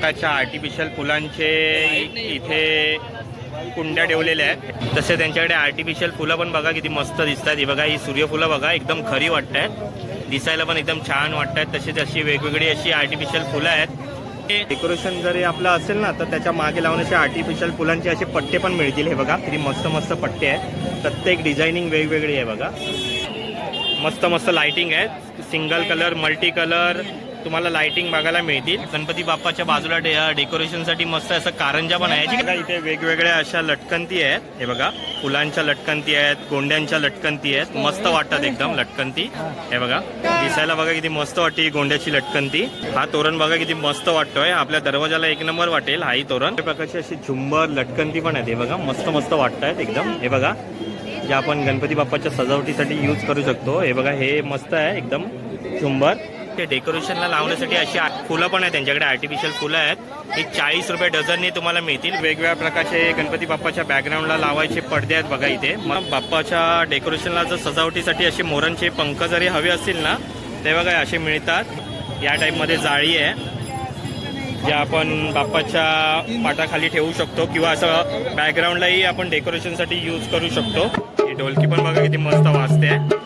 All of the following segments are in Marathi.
प्रकारच्या आर्टिफिशियल फुलांचे इथे कुंड्या ठेवलेल्या आहेत. तसे त्यांच्याकडे आर्टिफिशियल फुलं पण बघा किती मस्त दिसतात. ही बघा ही सूर्यफुलं बघा एकदम खरी वाटत आहेत दिसायला पण एकदम छान वाटत आहेत तसेच अशी वेगवेगळी अशी आर्टिफिशियल फुलं आहेत. डेकोरेशन जरी आपलं असेल ना तर त्याच्यामागे लावून असे आर्टिफिशियल फुलांचे असे पट्टे पण मिळतील. हे बघा किती मस्त मस्त पट्टे आहेत. प्रत्येक डिझायनिंग वेगवेगळी आहे बघा. मस्त मस्त लाइटिंग आहेत. सिंगल कलर मल्टी कलर तुम्हाला लाइटिंग बघायला मिळतील. गणपती बाप्पाच्या बाजूला डे डेकोरेशनसाठी मस्त असं कारंजा पण आहे. जी- इथे वेगवेगळ्या अशा लटकंती आहेत. हे बघा फुलांच्या लटकंती आहेत गोंड्यांच्या लटकंती आहेत. मस्त वाटतात एकदम लटकंती. हे बघा दिसायला बघा किती मस्त वाटते गोंड्याची लटकंती. हा तोरण बघा किती मस्त वाटतोय. आपल्या दरवाजाला एक नंबर वाटेल हाही तोरण. त्या प्रकारची अशी झुंबर लटकंती पण आहेत. हे बघा मस्त मस्त वाटतायत एकदम. हे बघा जे आपण गणपती बाप्पाच्या सजावटीसाठी यूज करू शकतो. हे बघा हे मस्त आहे एकदम झुंबर. ते डेकोरेशनला लावण्यासाठी अशी आ- फुलं पण आहेत त्यांच्याकडे आर्टिफिशियल फुलं आहेत. ही चाळीस रुपये डझनने तुम्हाला मिळतील. वेगवेगळ्या प्रकारचे गणपती बाप्पाच्या बॅकग्राऊंडला लावायचे पडदे आहेत बघा इथे. मग बाप्पाच्या डेकोरेशनला जर सजावटीसाठी असे मोरांचे पंख जरी हवे असतील ना ते बघा असे मिळतात. या टाईपमध्ये जाळी आहे. जे आपण बाप्पाच्या पाटाखाली ठेवू शकतो किंवा असं बॅकग्राऊंडलाही आपण डेकोरेशनसाठी यूज करू शकतो. ही ढोलकी पण बघा किती मस्त वाजते.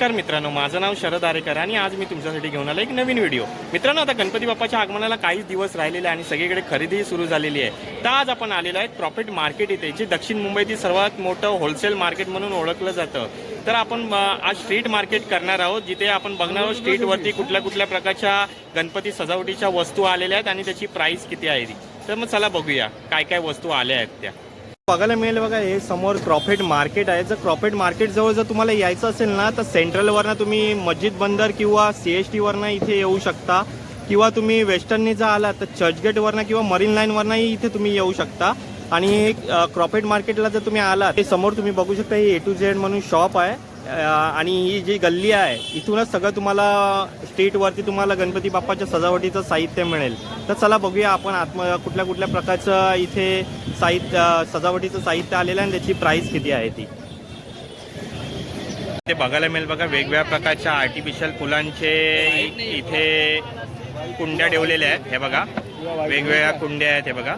नमस्कार मित्रांनो माझं नाव शरद आरेकर आणि आज मी तुमच्यासाठी घेऊन आलो एक नवीन व्हिडिओ मित्रांनो आता गणपती बाप्पाच्या आगमनाला काहीच दिवस राहिलेले आणि सगळीकडे खरेदीही सुरू झालेली आहे. तर आज आपण आलेलो आहे प्रॉफिट मार्केट इथे जे दक्षिण मुंबईतील सर्वात मोठं होलसेल मार्केट म्हणून ओळखलं जातं. तर आपण आज स्ट्रीट मार्केट करणार आहोत जिथे आपण बघणार आहोत स्ट्रीटवरती कुठल्या कुठल्या प्रकारच्या गणपती सजावटीच्या वस्तू आलेल्या आहेत आणि त्याची प्राईस किती आहे ती. तर मग चला बघूया काय काय वस्तू आल्या आहेत त्या. बघायला मिळेल बघा हे समोर क्रॉफेट मार्केट आहे. जर क्रॉफेट मार्केट जवळ जर तुम्हाला यायचं असेल ना तर सेंट्रलवरनं तुम्ही मस्जिद बंदर किंवा सी एस टीवरनं इथे येऊ शकता. किंवा तुम्ही वेस्टर्ननी जर आला तर चर्चगेटवरनं किंवा मरीन लाईनवरनंही इथे तुम्ही येऊ शकता. आणि क्रॉफेट मार्केटला जर तुम्ही आलात ते समोर तुम्ही बघू शकता हे ए टू झेड म्हणून शॉप आहे. आणि ही जी गल्ली आहे इथूनच सगळं तुम्हाला स्ट्रीटवरती तुम्हाला गणपती बाप्पाच्या सजावटीचं साहित्य मिळेल. तर चला बघूया आपण आत्म कुठल्या कुठल्या प्रकारचं इथे साहित्य सजावटीचं साहित्य आलेलं आहे आणि त्याची प्राईस किती आहे ती. ते बघायला मिळेल बघा वेगवेगळ्या प्रकारच्या आर्टिफिशियल फुलांचे इथे कुंड्या ठेवलेल्या आहेत हे बघा. वेगवेगळ्या कुंड्या आहेत हे बघा.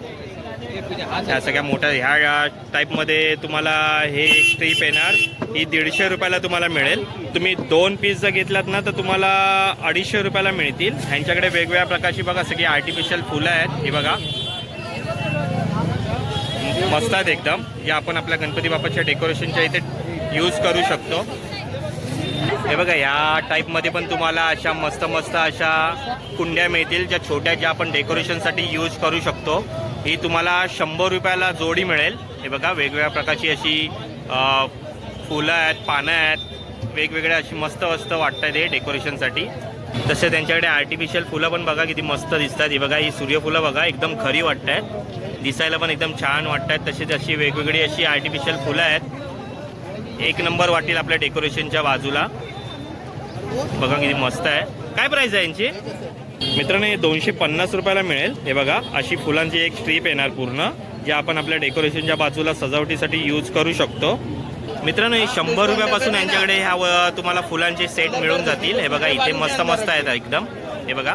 ह्या सगळ्या मोठ्या ह्या टाईपमध्ये तुम्हाला हे एक स्ट्रीप येणार. ही दीडशे रुपयाला तुम्हाला मिळेल. तुम्ही दोन पीस जर घेतलात ना तर तुम्हाला अडीचशे रुपयाला मिळतील. ह्यांच्याकडे वेगवेगळ्या प्रकारची बघा सगळी आर्टिफिशियल फुलं आहेत. ही बघा. मस्त आहेत एकदम. जे आपण आपल्या गणपती बाप्पाच्या डेकोरेशनच्या इथे यूज करू शकतो. हे बघा या टाईपमध्ये पण तुम्हाला अशा मस्त मस्त अशा कुंड्या मिळतील ज्या छोट्या ज्या आपण डेकोरेशनसाठी यूज करू शकतो. ही तुम्हाला शंभर रुपयाला जोडी मिळेल. हे बघा वेगवेगळ्या प्रकारची अशी फुलं आहेत पानं आहेत. वेगवेगळ्या अशी मस्त मस्त वाटत आहेत हे डेकोरेशनसाठी. तसे त्यांच्याकडे आर्टिफिशियल फुलं पण बघा किती मस्त दिसतात. ही बघा ही सूर्यफुलं बघा एकदम खरी वाटत आहेत दिसायला पण एकदम छान वाटत आहेत तसेच अशी वेगवेगळी अशी आर्टिफिशियल फुलं आहेत. एक नंबर वाटेल आपल्या डेकोरेशनच्या बाजूला. बघा किती मस्त आहे. काय प्राईस आहे यांची? मित्रांनो हे दोनशे पन्नास रुपयाला मिळेल. हे बघा अशी फुलांची एक स्ट्रीप येणार पूर्ण जे आपण आपल्या डेकोरेशनच्या बाजूला सजावटीसाठी यूज करू शकतो. मित्रांनो हे शंभर रुपयापासून यांच्याकडे ह्या व- तुम्हाला फुलांचे सेट मिळून जातील. हे बघा इथे मस्त मस्त आहेत एकदम. हे बघा.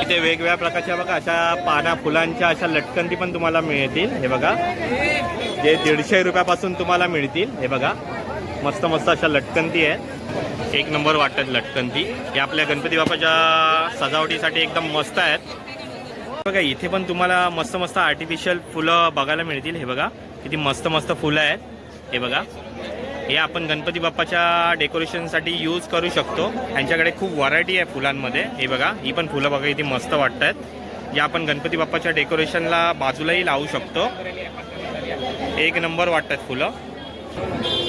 इथे वेगवेगळ्या प्रकारच्या बघा अशा पाना फुलांच्या अशा लटकंती पण तुम्हाला मिळतील. हे बघा. जे दीडशे रुपयापासून तुम्हाला मिळतील. हे बघा. मस्त मस्त अशा लटकंती आहेत. एक नंबर वाटतात लटकंती हे आपल्या गणपती बाप्पाच्या सजावटीसाठी एकदम मस्त आहेत. बघा इथे पण तुम्हाला मस्त मस्त आर्टिफिशियल फुलं बघायला मिळतील. हे बघा किती मस्त मस्त फुलं आहेत. हे बघा हे आपण गणपती बाप्पाच्या डेकोरेशनसाठी यूज करू शकतो. यांच्याकडे खूप व्हरायटी आहे फुलांमध्ये. हे बघा ही पण फुलं बघा किती मस्त वाटत आहेत जे आपण गणपती बाप्पाच्या डेकोरेशनला बाजूलाही लावू शकतो. एक नंबर वाटतात फुलं.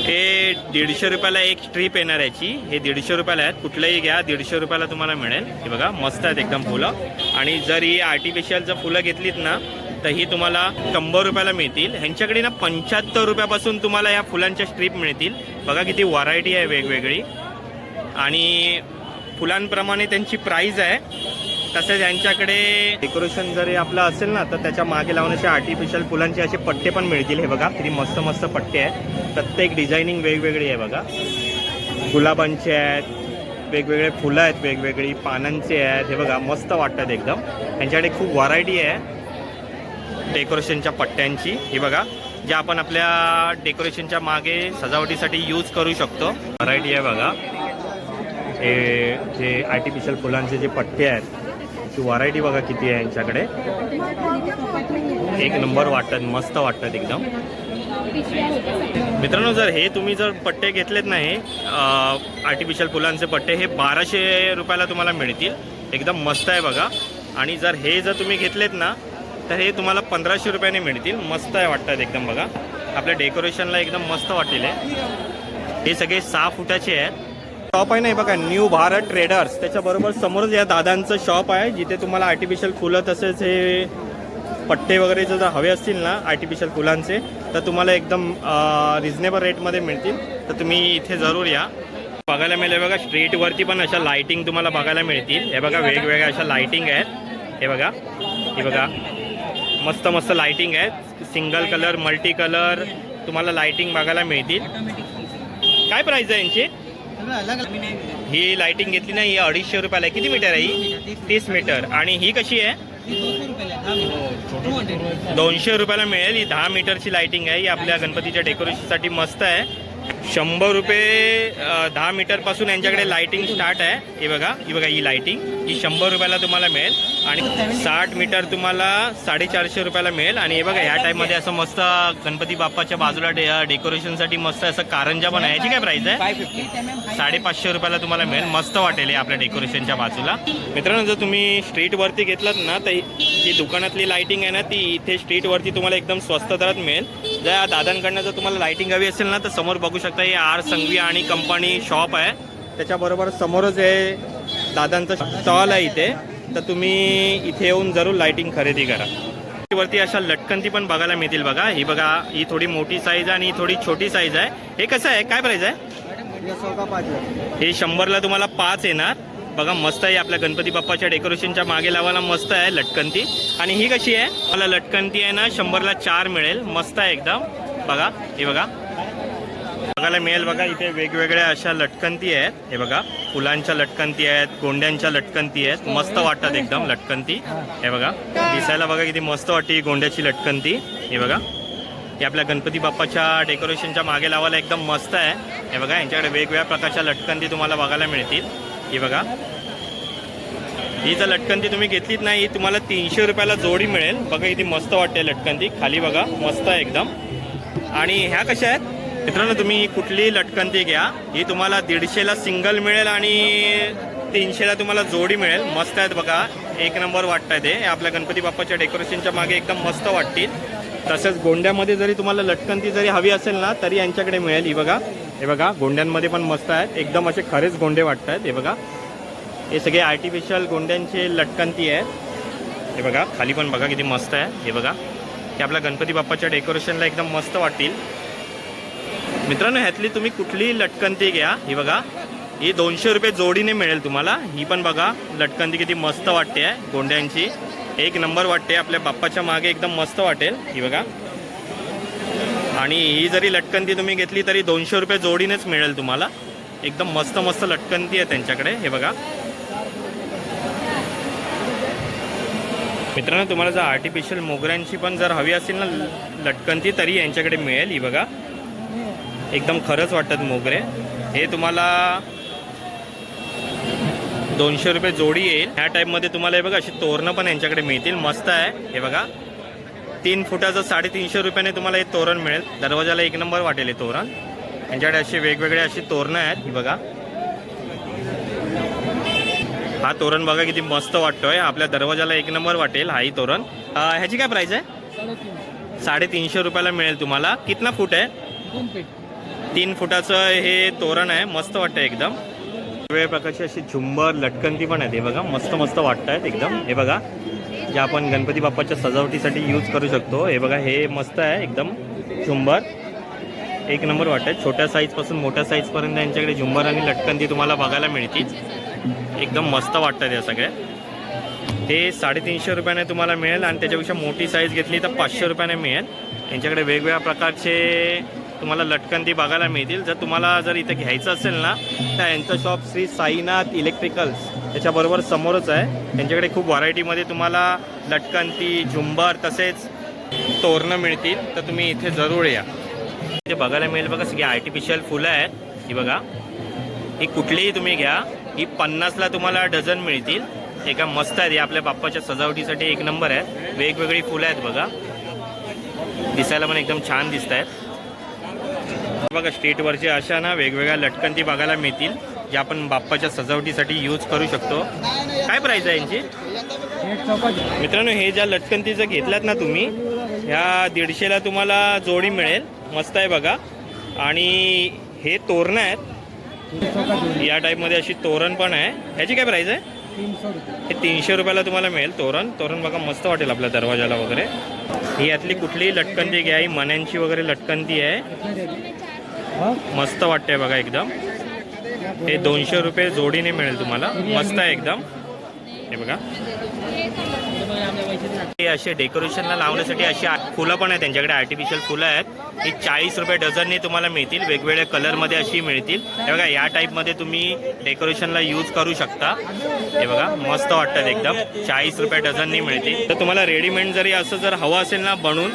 हे दीडशे रुपयाला एक स्ट्रीप येणार याची. हे दीडशे रुपयाला आहेत. कुठलंही घ्या. दीडशे रुपयाला तुम्हाला मिळेल. हे बघा मस्त आहेत एकदम फुलं. आणि जर ही आर्टिफिशियल जर फुलं घेतलीत ना तर ही तुम्हाला शंभर रुपयाला मिळतील. ह्यांच्याकडे ना पंच्याहत्तर रुपयापासून तुम्हाला या फुलांच्या स्ट्रीप मिळतील. बघा किती व्हरायटी आहे वेगवेगळी. आणि फुलांप्रमाणे त्यांची प्राईज आहे. तसेच यांच्याकडे डेकोरेशन जरी आपलं असेल ना तर त्याच्यामागे लावण्याचे आर्टिफिशियल फुलांचे असे पट्टे पण मिळतील हे बघा. किती मस्त मस्त पट्टे आहेत. प्रत्येक डिझायनिंग वेगवेगळी आहे बघा. गुलाबांचे आहेत वेगवेगळे फुलं आहेत वेगवेगळी पानांचे आहेत. हे बघा मस्त वाटतात एकदम. यांच्याकडे खूप व्हरायटी आहे डेकोरेशनच्या पट्ट्यांची. हे बघा जे आपण आपल्या डेकोरेशनच्या मागे सजावटीसाठी यूज करू शकतो. व्हरायटी आहे बघा. हे जे आर्टिफिशियल फुलांचे जे पट्टे आहेत ती व्हरायटी बघा किती आहे यांच्याकडे. एक नंबर वाटतात मस्त वाटतात एकदम. मित्रांनो जर हे तुम्ही जर पट्टे घेतलेत नाही आर्टिफिशियल फुलांचे पट्टे हे बाराशे रुपयाला तुम्हाला मिळतील. एकदम मस्त आहे बघा. आणि जर हे जर तुम्ही घेतलेत ना तर हे तुम्हाला पंधराशे रुपयाने मिळतील. मस्त आहे वाटतात एकदम बघा. आपल्या डेकोरेशनला एकदम मस्त वाटेल आहे हे सगळे सहा फुटाचे आहेत. शॉप आहे ना बघा न्यू भारत ट्रेडर्स त्याच्याबरोबर समोरच या दादांचं शॉप आहे जिथे तुम्हाला आर्टिफिशियल फुलं तसेच हे पट्टे वगैरे जर हवे असतील ना आर्टिफिशियल फुलांचे तर तुम्हाला एकदम रिजनेबल रेटमध्ये मिळतील. तर तुम्ही इथे जरूर या. बघायला मिळेल बघा स्ट्रीटवरती पण अशा लाईटिंग तुम्हाला बघायला मिळतील. हे बघा वेगवेगळ्या अशा लाईटिंग आहेत. हे बघा हे बघा मस्त मस्त लाईटिंग आहेत. सिंगल कलर मल्टी कलर तुम्हाला लाईटिंग बघायला मिळतील. काय प्राईस आहे यांची? ही लाईटिंग घेतली ना ही अडीचशे रुपयाला आहे. किती मीटर आहे ही? तीस मीटर आणि ही कशी आहे? दोनशे रुपयाला मिळेल. ही दहा मीटरची लाईटिंग आहे. ही आपल्या गणपतीच्या डेकोरेशनसाठी मस्त आहे. शंभर रुपये दहा मीटरपासून यांच्याकडे लाइटिंग स्टार्ट आहे. हे बघा ही बघा ही लायटिंग ही शंभर रुपयाला तुम्हाला मिळेल. आणि साठ मीटर तुम्हाला साडेचारशे रुपयाला मिळेल. आणि हे बघा ह्या टाईपमध्ये असं मस्त गणपती बाप्पाच्या बाजूला डे डेकोरेशनसाठी मस्त असं कारंजा पण आहे. याची काय प्राईस आहे? साडेपाचशे रुपयाला तुम्हाला मिळेल. मस्त वाटेल हे आपल्या डेकोरेशनच्या बाजूला. मित्रांनो जर तुम्ही स्ट्रीटवरती घेतलात ना तर जी दुकानातली लाईटिंग आहे ना ती इथे स्ट्रीटवरती तुम्हाला एकदम स्वस्त दरात मिळेल. जर दादांकडनं जर तुम्हाला लायटिंग हवी असेल ना तर समोर बघू शकता हे आर संघवी आणि कंपनी शॉप आहे. त्याच्याबरोबर समोरच हे दादांचं स्टॉल आहे इथे. तर तुम्ही इथे येऊन जरूर लाइटिंग खरेदी करा. वरती अशा लटकंती पण बघायला मिळतील बघा. ही बघा ही थोडी मोठी साईज आणि ही थोडी छोटी साईज आहे. हे कसं आहे? काय प्राईज आहे? हे शंभरला तुम्हाला पाच येणार. बघा मस्त आहे आपल्या गणपती बाप्पाच्या डेकोरेशनच्या मागे लावायला मस्त आहे लटकंती. आणि ही कशी आहे? मला लटकंती आहे ना शंभरला चार मिळेल. मस्त आहे एकदम. बघा हे बघा. बघायला मिळेल बघा इथे वेगवेगळ्या अशा लटकंती आहेत. हे बघा फुलांच्या लटकंती आहेत गोंड्यांच्या लटकंती आहेत. मस्त वाटतात एकदम लटकंती. हे बघा दिसायला बघा किती मस्त वाटते गोंड्याची लटकंती. हे बघा हे आपल्या गणपती बाप्पाच्या डेकोरेशनच्या मागे लावायला एकदम मस्त आहे. हे बघा यांच्याकडे वेगवेगळ्या प्रकारच्या लटकंती तुम्हाला बघायला मिळतील. ही बघा. ही जर लटकंती तुम्ही घेतलीत नाही ही तुम्हाला तीनशे रुपयाला जोडी मिळेल. बघा इथे मस्त वाटते लटकंती. खाली बघा मस्त आहे एकदम. आणि ह्या कशा आहेत? मित्रांनो तुम्ही कुठलीही लटकंती घ्या. ही तुम्हाला दीडशेला सिंगल मिळेल आणि तीनशेला तुम्हाला जोडी मिळेल. मस्त आहेत बघा. एक नंबर वाटत आहे ते. आपल्या गणपती बाप्पाच्या डेकोरेशनच्या मागे एकदम मस्त वाटतील. तसेच गोंड्यामध्ये जरी तुम्हाला लटकंती जरी हवी असेल ना तरी यांच्याकडे मिळेल. ही बघा. हे बघा गोंड्यांमध्ये पण मस्त आहेत. एकदम असे खरेच गोंडे वाटत आहेत हे बघा. हे सगळे आर्टिफिशियल गोंड्यांचे लटकंती आहेत. हे बघा खाली पण बघा किती मस्त आहे. हे बघा. हे आपल्या गणपती बाप्पाच्या डेकोरेशनला एकदम मस्त वाटतील. मित्रांनो ह्यातली तुम्ही कुठलीही लटकंती घ्या. ही बघा. ही दोनशे रुपये जोडीने मिळेल तुम्हाला. ही पण बघा लटकंती किती मस्त वाटते आहे गोंड्यांची. एक नंबर वाटते आपल्या बाप्पाच्या मागे. एकदम मस्त वाटेल. ही बघा. आणि ही जरी लटकंती तुम्ही घेतली तरी दोनशे रुपये जोडीनेच मिळेल तुम्हाला. एकदम मस्त मस्त लटकंती आहे त्यांच्याकडे. हे बघा. मित्रांनो तुम्हाला जर आर्टिफिशियल मोगऱ्यांची पण जर हवी असेल ना लटकंती तरी यांच्याकडे मिळेल. ही बघा. एकदम खरंच वाटतात मोगरे. हे तुम्हाला दोनशे रुपये जोडी येईल. ह्या टाईपमध्ये तुम्हाला हे बघा अशी तोरणं पण यांच्याकडे मिळतील. मस्त आहे. हे बघा. तीन फुटाचं साडेतीनशे रुपयाने तुम्हाला हे तोरण मिळेल. दरवाजाला एक नंबर वाटेल हे तोरण. यांच्याकडे असे वेगवेगळे अशी तोरणं आहेत ही बघा. हा तोरण बघा किती मस्त वाटतोय. आपल्या दरवाजाला एक नंबर वाटेल हाही तोरण. ह्याची काय प्राइस आहे? साडेतीनशे. रुपयाला मिळेल तुम्हाला. कितना फूट आहे? तीन फुटाचं हे तोरण आहे. मस्त वाटतं एकदम. वेगवेगळ्या प्रकारची अशी झुंबर लटकंती पण आहेत. हे बघा मस्त मस्त वाटत आहेत एकदम. हे बघा. जे आपण गणपती बाप्पाच्या सजावटीसाठी यूज करू शकतो. हे बघा हे मस्त आहे एकदम झुंबर. एक नंबर वाटत आहे छोट्या साईजपासून मोठ्या साईजपर्यंत यांच्याकडे झुंबर आणि लटकंती तुम्हाला बघायला मिळतील. एकदम मस्त वाटतात या सगळ्या. ते साडेतीनशे रुपयाने तुम्हाला मिळेल आणि त्याच्यापेक्षा मोठी साईज घेतली तर पाचशे रुपयाने मिळेल. यांच्याकडे वेगवेगळ्या प्रकारचे तुम्हाला लटकन ती बघायला मिळतील. जर तुम्हाला जर इथे घ्यायचं असेल ना तर यांचं शॉप श्री साईनाथ इलेक्ट्रिकल्स त्याच्याबरोबर समोरच आहे. त्यांच्याकडे खूप व्हरायटीमध्ये तुम्हाला लटकंती झुंबर तसेच तोरणं मिळतील. तर तुम्ही इथे जरूर या. इथे बघायला मिळेल बघा सगळी आर्टिफिशियल फुलं आहेत. ही बघा. ही कुठलीही तुम्ही घ्या. ही पन्नासला तुम्हाला डझन मिळतील. एका मस्त आहेत. या आपल्या बाप्पाच्या सजावटीसाठी एक नंबर आहेत. वेगवेगळी फुलं आहेत बघा. दिसायला पण एकदम छान दिसत आहेत बघा स्टेटवरचे अशा ना वेगवेगळ्या लटकंती बघायला मिळतील जे आपण बाप्पाच्या सजावटीसाठी यूज करू शकतो. काय प्राईस आहे यांची? मित्रांनो हे ज्या लटकंती जर घेतल्यात ना तुम्ही ह्या दीडशेला तुम्हाला जोडी मिळेल. मस्त आहे बघा. आणि हे तोरणं आहेत. या टाईपमध्ये अशी तोरण पण आहे. ह्याची काय प्राईस आहे? हे तीनशे रुपयाला तुम्हाला मिळेल तोरण. तोरण बघा मस्त वाटेल आपल्या दरवाजाला वगैरे. ही यातली कुठलीही लटकंती घ्या. ही मण्यांची वगैरे लटकंती आहे. मस्त वाटते बघा एकदम. हे दोनशे रुपये जोडीने मिळेल तुम्हाला. मस्त आहे एकदम. हे बघा. हे असे डेकोरेशनला लावण्यासाठी अशी आ- फुलं पण आहेत त्यांच्याकडे. आर्टिफिशियल फुलं आहेत. ही चाळीस रुपये डझनने तुम्हाला मिळतील. वेगवेगळ्या कलरमध्ये अशी मिळतील. हे बघा या टाईपमध्ये तुम्ही डेकोरेशनला यूज करू शकता. हे बघा मस्त वाटतात एकदम. चाळीस रुपये डझननी मिळतील. तर तुम्हाला रेडीमेड जरी असं जर हवं असेल ना बनून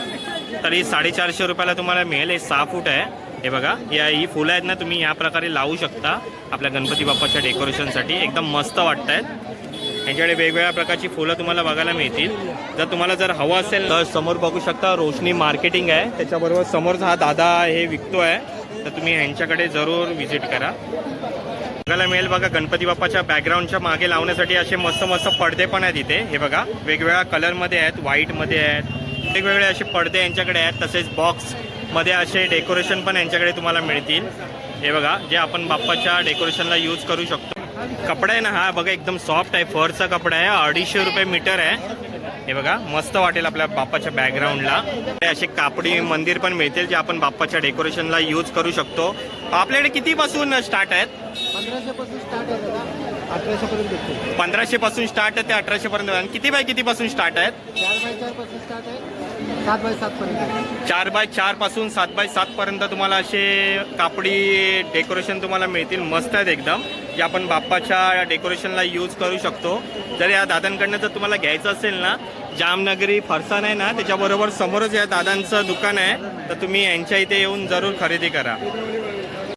तरी साडेचारशे रुपयाला तुम्हाला मिळेल. हे सहा फूट आहे. हे बघा या ही फुलं आहेत ना तुम्ही या प्रकारे लावू शकता आपल्या गणपती बाप्पाच्या डेकोरेशनसाठी. एकदम मस्त वाटत आहेत यांच्याकडे वेगवेगळ्या प्रकारची फुलं तुम्हाला बघायला मिळतील. जर तुम्हाला जर हवं असेल तर समोर बघू शकता रोशनी मार्केटिंग आहे. त्याच्याबरोबर समोरचा हा दादा हे विकतो आहे तर तुम्ही ह्यांच्याकडे जरूर व्हिजिट करा. बघायला मिळेल बघा गणपती बाप्पाच्या बॅकग्राऊंडच्या मागे लावण्यासाठी असे मस्त मस्त पडदे पण आहेत इथे. हे बघा वेगवेगळ्या कलरमध्ये आहेत व्हाईटमध्ये आहेत. वेगवेगळे असे पडदे यांच्याकडे आहेत तसेच बॉक्स मध्ये असे डेकोरेशन पण यांच्याकडे तुम्हाला मिळतील. हे बघा जे आपण बाप्पाच्या डेकोरेशनला यूज करू शकतो. कपडा आहे ना हा बघा एकदम सॉफ्ट आहे. फरचा कपडा आहे. अडीचशे रुपये मीटर आहे. हे बघा मस्त वाटेल आपल्या बाप्पाच्या बॅकग्राऊंडला असे कापडी मंदिर पण मिळतील जे आपण बाप्पाच्या डेकोरेशनला यूज करू शकतो. आपल्याकडे कितीपासून स्टार्ट आहेत? पंधराशे पासून स्टार्ट आहे. पंधराशे पासून स्टार्ट आहे ते अठराशे पर्यंत किती बाय किती पासून स्टार्ट आहेत सात बाय सात पर्यंत. चार बाय चारपासून सात बाय सात पर्यंत तुम्हाला असे कापडी डेकोरेशन तुम्हाला मिळतील. मस्त आहेत एकदम. जे आपण बाप्पाच्या डेकोरेशनला यूज करू शकतो. जर या दादांकडनं जर तुम्हाला घ्यायचं असेल ना जामनगरी फरसाण आहे ना त्याच्याबरोबर समोरच या दादांचं दुकान आहे. तर तुम्ही यांच्या इथे येऊन जरूर खरेदी करा.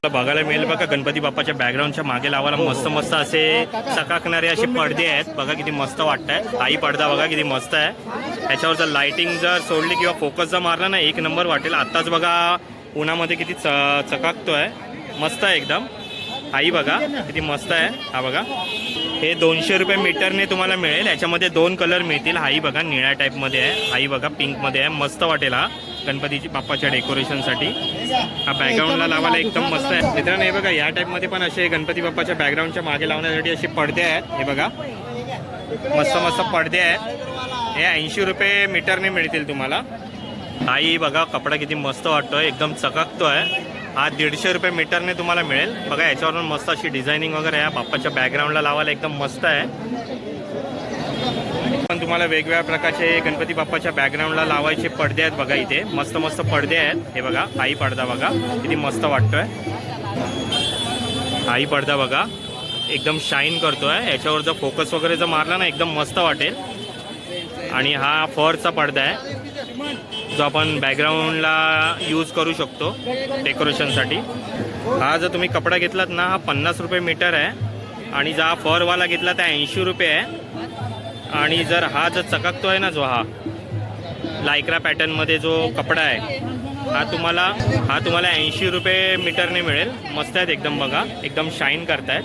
बघायला मिळेल बघा गणपती बाप्पाच्या बॅकग्राऊंडच्या मागे लावायला मस्त मस्त असे चकाकणारे असे पडदे आहेत. बघा किती मस्त वाटत आहे आई पडदा बघा किती मस्त आहे. त्याच्यावर जर लाइटिंग जर सोडली किंवा फोकस जर मारला ना एक नंबर वाटेल. आत्ताच बघा उन्हामध्ये किती च चकाकतोय. मस्त आहे एकदम. आई बघा किती मस्त आहे. हा बघा. हे दोनशे रुपये मीटरने तुम्हाला मिळेल. याच्यामध्ये दोन कलर मिळतील. हाई बघा निळ्या टाईपमध्ये आहे. आई बघा पिंकमध्ये आहे. मस्त वाटेल हा. गणपतीची बाप्पाच्या डेकोरेशनसाठी. हा बॅकग्राऊंडला लावायला एकदम मस्त आहे. मित्रांनो हे बघा या टाईपमध्ये पण असे गणपती बाप्पाच्या बॅकग्राऊंडच्या मागे लावण्यासाठी असे पडदे आहेत. हे बघा. मस्त मस्त पडदे आहेत. हे ऐंशी रुपये मीटरने मिळतील तुम्हाला. हाही बघा कपडा किती मस्त वाटतोय. एकदम चकाकतोय. हा दीडशे रुपये मीटरने तुम्हाला मिळेल. बघा याच्यावरून मस्त अशी डिझायनिंग वगैरे आहे बाप्पाच्या बॅकग्राऊंडला लावायला एकदम मस्त आहे. पण तुम्हाला वेगवेगळ्या प्रकारचे गणपती बाप्पाच्या बॅकग्राऊंडला लावायचे पडदे आहेत बघा इथे. मस्त मस्त पडदे आहेत. हे बघा आई पडदा बघा. किती मस्त वाटतोय. आई पडदा बघा. एकदम शाईन करतोय. याच्यावर जर फोकस वगैरे जर मारला ना एकदम मस्त वाटेल. आणि हा फरचा पडदा आहे. जो आपण बॅकग्राऊंडला यूज करू शकतो डेकोरेशनसाठी हा जर तुम्ही कपडा घेतलात ना हा पन्नास रुपये मीटर आहे. आणि जर हा फरवाला घेतला तर ऐंशी रुपये आहे. आणि जर हा जर चकाकतो आहे ना जो हा लायक्रा पॅटर्नमध्ये जो कपडा आहे हा तुम्हाला हा तुम्हाला ऐंशी रुपये मीटरने मिळेल. मस्त आहेत एकदम बघा. एकदम शाईन करतायत.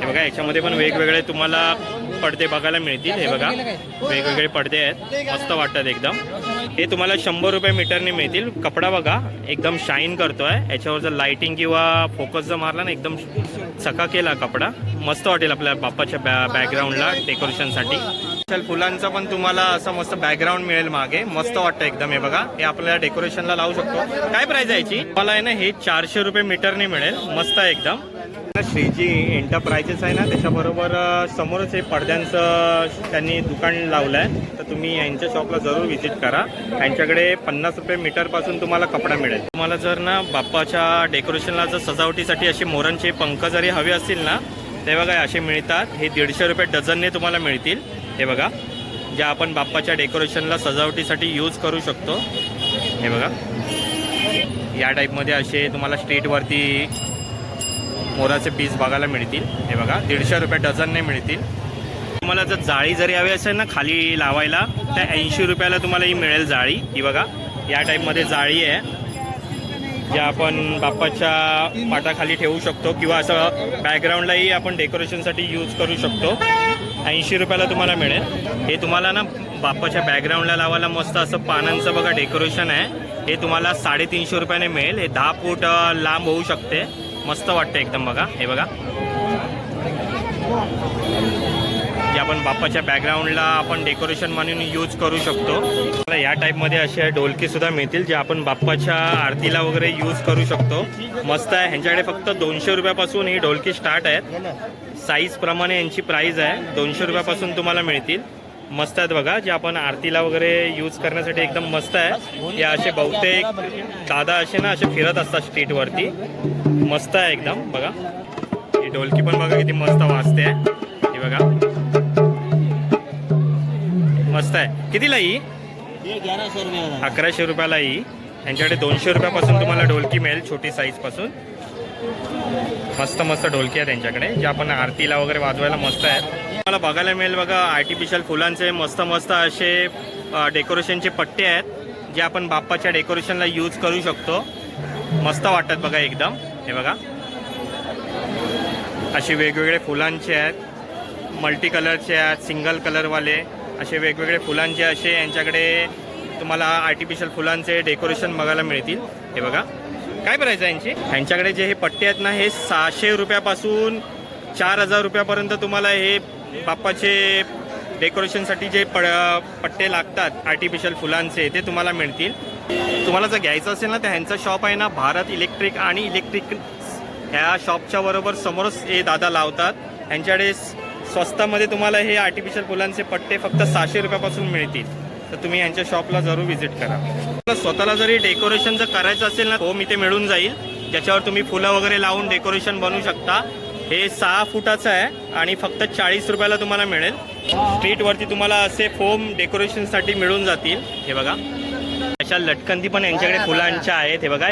हे बघा याच्यामध्ये पण वेगवेगळे तुम्हाला पडदे बघायला मिळतील हे बघा. वेगवेगळे पडदे आहेत. मस्त वाटतात एकदम. हे तुम्हाला शंभर रुपये मीटरने मिळतील. कपडा बघा एकदम शाईन करतोय. याच्यावर जर लाइटिंग किंवा फोकस जर मारला ना एकदम चकाकेला कपडा. मस्त वाटेल आपल्या बाप्पाच्या बॅ बॅकग्राऊंडला डेकोरेशनसाठी चल फुलांचा पण तुम्हाला असं मस्त बॅकग्राऊंड मिळेल मागे. मस्त वाटतं एकदम हे बघा. हे आपल्याला डेकोरेशनला लावू शकतो. काय प्राइस आहे याची? मला आहे ना हे चारशे रुपये मीटरने मिळेल. मस्त आहे एकदम. श्रीजी एंटरप्राइजेस आहे ना त्याच्याबरोबर समोरच हे पडद्यांचं त्यांनी दुकान लावलं आहे तर तुम्ही यांच्या शॉपला जरूर व्हिजिट करा. यांच्याकडे पन्नास रुपये मीटरपासून तुम्हाला कपडा मिळेल. तुम्हाला जर ना बाप्पाच्या डेकोरेशनला जर सजावटीसाठी असे मोरांचे पंख जरी हवे असतील ना ते बघा असे मिळतात. हे दीडशे रुपये डझनने तुम्हाला मिळतील. हे बघा जे आपण बाप्पाच्या डेकोरेशनला सजावटीसाठी यूज करू शकतो हे बघा. या टाईपमध्ये असे तुम्हाला स्ट्रीटवरती मोराचे पीस बघायला मिळतील. हे बघा दीडशे रुपये डझनने मिळतील. तुम्हाला जर जाळी जरी हवी असेल ना खाली लावायला त्या ऐंशी रुपयाला तुम्हाला ही मिळेल जाळी. ही बघा या टाईपमध्ये जाळी आहे. जे आपण बाप्पाच्या पाटाखाली ठेवू शकतो किंवा असं बॅकग्राऊंडलाही आपण डेकोरेशनसाठी यूज करू शकतो. ऐंशी रुपयाला तुम्हाला मिळेल. हे तुम्हाला ना बाप्पाच्या बॅकग्राऊंडला लावायला मस्त असं पानांचं बघा डेकोरेशन आहे. हे तुम्हाला साडेतीनशे रुपयाने मिळेल. हे दहा फूट लांब होऊ शकते. मस्त वाटतं एकदम बघा. हे बघा. जे आपण बाप्पाच्या बॅकग्राऊंडला आपण डेकोरेशन म्हणून यूज करू शकतो. मला या टाईपमध्ये असे ढोलकीसुद्धा मिळतील जे आपण बाप्पाच्या आरतीला वगैरे यूज करू शकतो. मस्त आहे. ह्यांच्याकडे फक्त दोनशे रुपयापासून ही डोलकी स्टार्ट आहेत. साईज प्रमाणे यांची प्राईज आहे. दोनशे रुपयापासून तुम्हाला मिळतील. मस्त आहेत बघा जे आपण आरतीला वगैरे यूज करण्यासाठी एकदम मस्त आहे. हे असे बहुतेक दादा असे ना असे फिरत असतात स्ट्रीटवरती मस्त आहे एकदम बघा. ही ढोलकी पण बघा किती मस्त वाजते हे बघा. मस्त आहे. कितीला ही? अकराशे रुपयाला ही. यांच्याकडे दोनशे रुपयापासून तुम्हाला ढोलकी मिळेल छोटी साईजपासून मस्त मस्त ढोलकी आहे त्यांच्याकडे जे आपण आरतीला वगैरे वाजवायला मस्त आहेत. मला बघायला मिळेल बघा आर्टिफिशियल फुलांचे मस्त मस्त असे डेकोरेशनचे पट्टे आहेत जे आपण बाप्पाच्या डेकोरेशनला यूज करू शकतो. मस्त वाटतात बघा एकदम. हे बघा. असे वेगवेगळे फुलांचे आहेत. मल्टी कलरचे आहेत सिंगल कलरवाले असे वेगवेगळे फुलांचे असे यांच्याकडे तुम्हाला आर्टिफिशियल फुलांचे डेकोरेशन बघायला मिळतील. हे बघा. काय प्राईज आहे यांची? ह्यांच्याकडे जे हे पट्टे आहेत ना हे सहाशे रुपयापासून चार हजार रुपयापर्यंत तुम्हाला हे बाप्पाचे डेकोरेशनसाठी जे पड पट्टे लागतात आर्टिफिशियल फुलांचे ते तुम्हाला मिळतील. तुम्हाला जर घ्यायचं असेल ना तर ह्यांचं शॉप आहे ना भारत इलेक्ट्रिक आणि इलेक्ट्रिक ह्या शॉपच्या बरोबर समोरच हे दादा लावतात. ह्यांच्याकडे स्वस्तामध्ये तुम्हाला हे आर्टिफिशियल फुलांचे पट्टे फक्त सहाशे रुपयापासून मिळतील. तर तुम्ही यांच्या शॉपला जरूर व्हिजिट करा. तुम्हाला स्वतःला जरी डेकोरेशन जर करायचं असेल ना होम इथे मिळून जाईल. ज्याच्यावर तुम्ही फुलं वगैरे लावून डेकोरेशन बनवू शकता. हे सहा फुटाचं आहे आणि फक्त चाळीस रुपयाला तुम्हाला मिळेल. स्ट्रीटवरती तुम्हाला असे फोम डेकोरेशनसाठी मिळून जातील. हे बघा. अशा लटकंती पण यांच्याकडे फुलांच्या आहेत. हे बघा.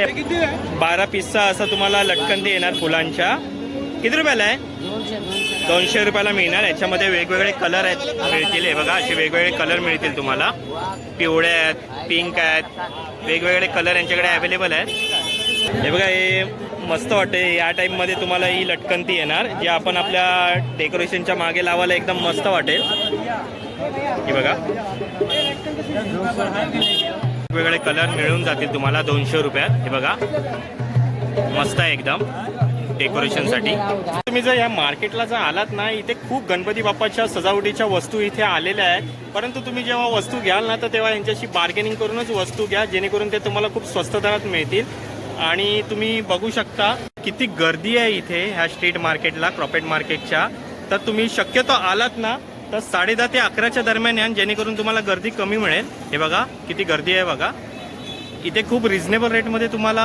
बारा पीसचा असं तुम्हाला लटकंती येणार फुलांच्या. किती रुपयाला आहे? दोनशे रुपयाला मिळणार. याच्यामध्ये वेगवेगळे कलर आहेत मिळतील. हे बघा असे वेगवेगळे कलर मिळतील तुम्हाला. पिवळे आहेत पिंक आहेत वेगवेगळे कलर यांच्याकडे अवेलेबल आहेत. हे बघा हे मस्त वाटते या टाईपमध्ये तुम्हाला ही लटकंती येणार जे आपण आपल्या डेकोरेशनच्या मागे लावायला एकदम मस्त वाटेल. हे बघा. वेगवेगळे कलर मिळून जातील तुम्हाला दोनशे रुपयात. हे बघा. मस्त आहे एकदम. डेकोरेशनसाठी. तुम्ही जर या मार्केटला जर आलात ना इथे खूप गणपती बाप्पाच्या सजावटीच्या वस्तू इथे आलेल्या आहेत. परंतु तुम्ही जेव्हा वस्तू घ्याल ना तर तेव्हा यांच्याशी बार्गेनिंग करूनच वस्तू घ्या जेणेकरून ते तुम्हाला खूप स्वस्त दरात मिळतील. आणि तुम्ही बघू शकता किती गर्दी आहे इथे ह्या स्ट्रीट मार्केटला क्रॉपेट मार्केटच्या तर तुम्ही शक्यतो आलात ना तर साडे दहा ते अकराच्या दरम्यान या जेणेकरून तुम्हाला गर्दी कमी मिळेल. हे बघा किती गर्दी आहे बघा. इथे खूप रिझनेबल रेटमध्ये तुम्हाला